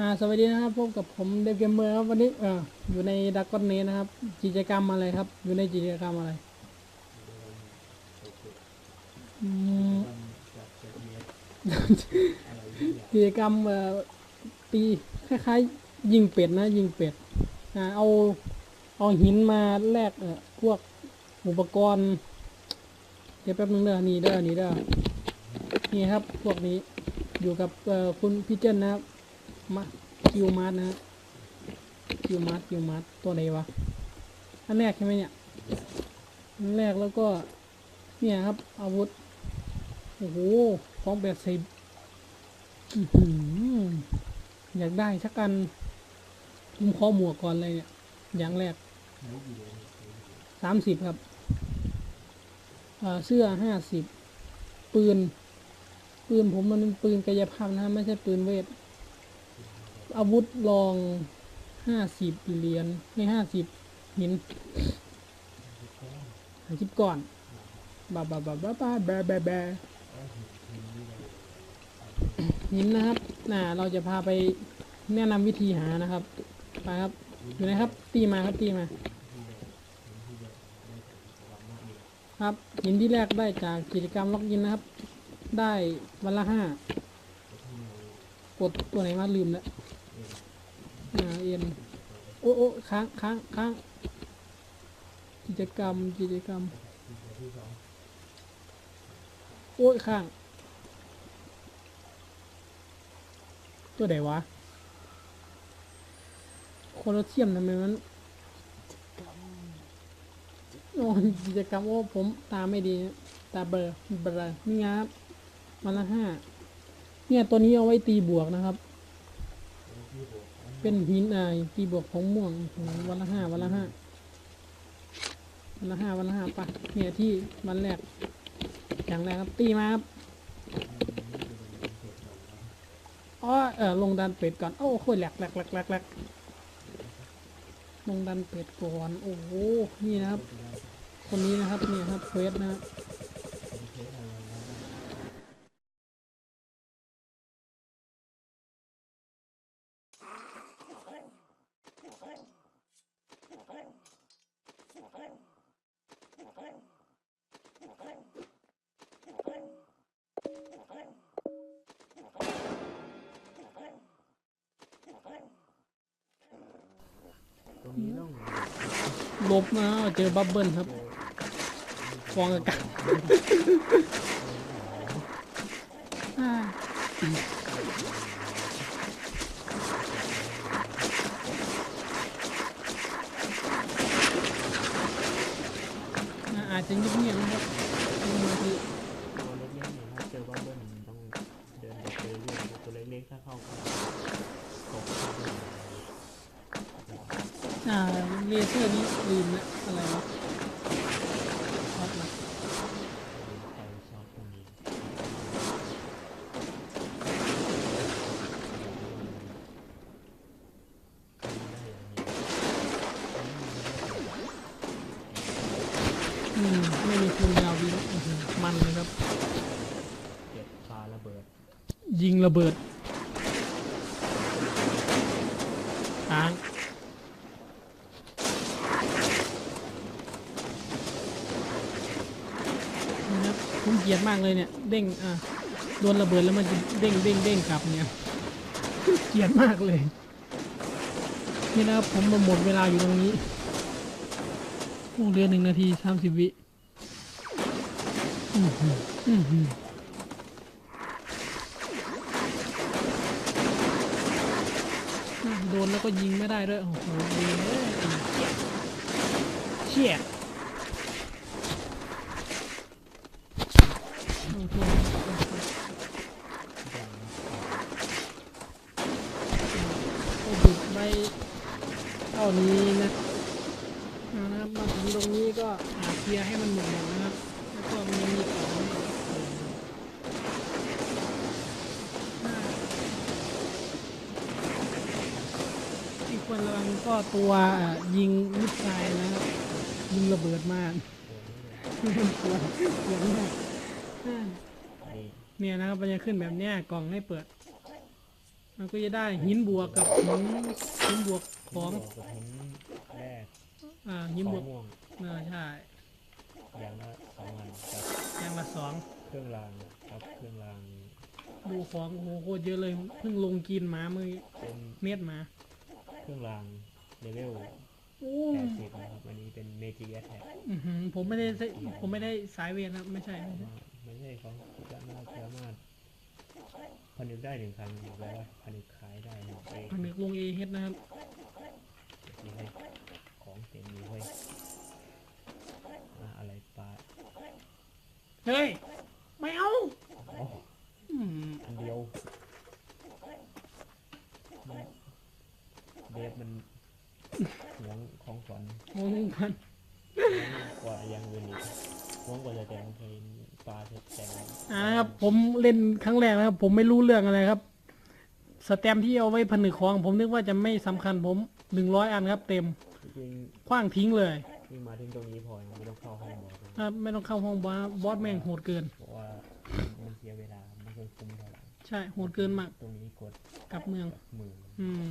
สวัสดีนะครับพบกับผมเดฟเกมเมอร์ครับวันนี้เอออยู่ในดักก้อนเนนะครับ กิจกรรมอะไรครับ อยู่ในกิจกรรมอะไรอืมกิจกรรมเอ่อตีคล้ายๆยิงเป็ดนะ ยิงเป็ดอ่าเอาเอาหินมาแลกเอ่อพวกอุปกรณ์ เดี๋ยวแป๊บนึงเด้อนี่เด้อนี่เด้อนี่ครับ พวกนี้อยู่กับเอ่อคุณพี่เจนนะครับ มาคิวมาร์นะคิวมาร์คิวมาร์ตัวไหนวะ อันแรกใช่ไหมเนี่ย อันแรกแล้วก็ เนี่ยครับ อาวุธ โอ้โหของแบบใส่อื้อยากได้ชักกันผมขอหมวกก่อนเลยเนี่ย อย่างแรก สามสิบครับเอ่อเสื้อห้าสิบ ปืน ปืนผมมันเป็นปืนกายภาพนะ ไม่ใช่ปืนเวท อาวุธลองห้าสิบเหรียญไม่ห้าสิบหินห้าสิบก่อนบาบาบาบาบาแบแบแบหินนะครับ น่ะเราจะพาไปแนะนำวิธีหานะครับ ไปครับ อยู่ไหนครับ ตีมาครับ ตีมา ครับ หินที่แรกได้จากกิจกรรมล็อกอินนะครับ ได้วันละห้ากดตัวไหนมาลืมแล้ว อ่าเอ็นโอ้โอ้ค้างค้างค้างกิจกรรมกิจกรรม โอ้ยค้าง ตัวไหนวะโคโลเทียมทำไมมันโอ้กิจกรรมโอ้ผมตาไม่ดี ตาเบลอเบลอนี่งครับวันละห้าเนี่ยตัวนี้เอาไว้ตีบวกนะครับ เป็นหินอายตีบวกของม่วงโอ้โหวันละห้าวันละห้าวันละห้าวันละห้าปะเนี่ยที่วันแรก อย่างแรกครับตีมาครับอ๋อเออลงดันเป็ดก่อนโอ้โหแหลกแหลกแหลกแหลกแหลกลงดันเป็ดก่อน โอ้โหนี่นะครับ คนนี้นะครับ นี่ครับเฟสนะครับ ตรงนี้ต้องลบนะเจอบับเบิ้ลครับฟองอากาศอ่าอ่าอา จจะเงียบๆนะครับทีตัวเล็กๆเนี่ยถ้าเจอบ้าเบิ้ลต้องเดินไปเรื่อยๆตัวเล็กๆถ้าเข้าก็ตกเข้าไปอ่าเลเซอร์นี้ลืมละอะไรวะ อย่างนี้อืมไม่มีคูลดาวน์ดีอื้อหือมันเลยครับ เก็บปลาระเบิดยิงระเบิดค้างนะครับผมเกลียดมากเลยเนี่ย เด้ง อะ โดนระเบิดแล้วมันจะเด้งเด้งเด้งกลับเนี่ย เกลียดมากเลย นี่นะครับผมมาหมดเวลาอยู่ตรงนี้ โอ้เรือนหนึ่งนาทีสามสิบวิอื้อหืออื้อหือโดนแล้วก็ยิงไม่ได้ด้วยโอ้โหดีเลยเชี่ยโอเคโอ้บุกไปเท่านี้นะเอานะครับมาถึงตรง นี้ก็หาเคลียร์ให้มันหมดหมดนะครับ แล้วก็มีมีของอีกคนระวังก็ตัวยิงมิดไซล์นะครับยิงระเบิดมากกลัวกลัวมากอ่านี่เนี่ยนะครับมันจะขึ้นแบบเนี้ยกล่องให้เปิด มันก็จะได้หินบวกกับหินหินบวกของหินแรกอ่าหินบวก เออใช่อย่างละสองอันกับอย่างละสองเครื่องรางครับเครื่องรางดูของโอ้โหโคตรเยอะเลยเพิ่งลงกินมาเมื่อเป็นเม็ดมาเครื่องรางเลเวลโอ้แปดสิบนะครับอันนี้เป็นเมจิแอทแทกอื้อหือผมไม่ได้ใช้ผมไม่ได้สายเวรนะไม่ใช่ไม่ใช่ไม่ใช่ของสามารถสามารถผนึกได้หนึ่งครั้งหรือว่าผนึกขายได้หนึ่งเองผนึกลงเอเฮดนะครับมีให้ของเต็มมีให้อะ เฮ้ย ไม่เอาอ๋ออืมอันเดียวมันเดฟมันหวงของขวัญงงกันหวงกว่าอย่างอื่นอีกหวงกว่าจะแต่งเพลงปลาแต่งอ่านะครับผมเล่นครั้งแรกนะครับ ผมไม่รู้เรื่องอะไรครับ สแตมป์ที่เอาไว้ผนึกของ ผมนึกว่าจะไม่สำคัญผมหนึ่งร้อยอันครับ เต็มจริงคว้างทิ้งเลยๆ วิ่งมาถึงตรงนี้พอยังไม่ต้องเข้าห้องบอกเลยครับไม่ต้องเข้าห้องบอสบอสแม่งโหดเกิน เพราะว่ามันเสียเวลาไม่ค่อยคุ้มเท่าไหร่ใช่โหดเกินมากตรงนี้กดกลับเมือง มือ อืม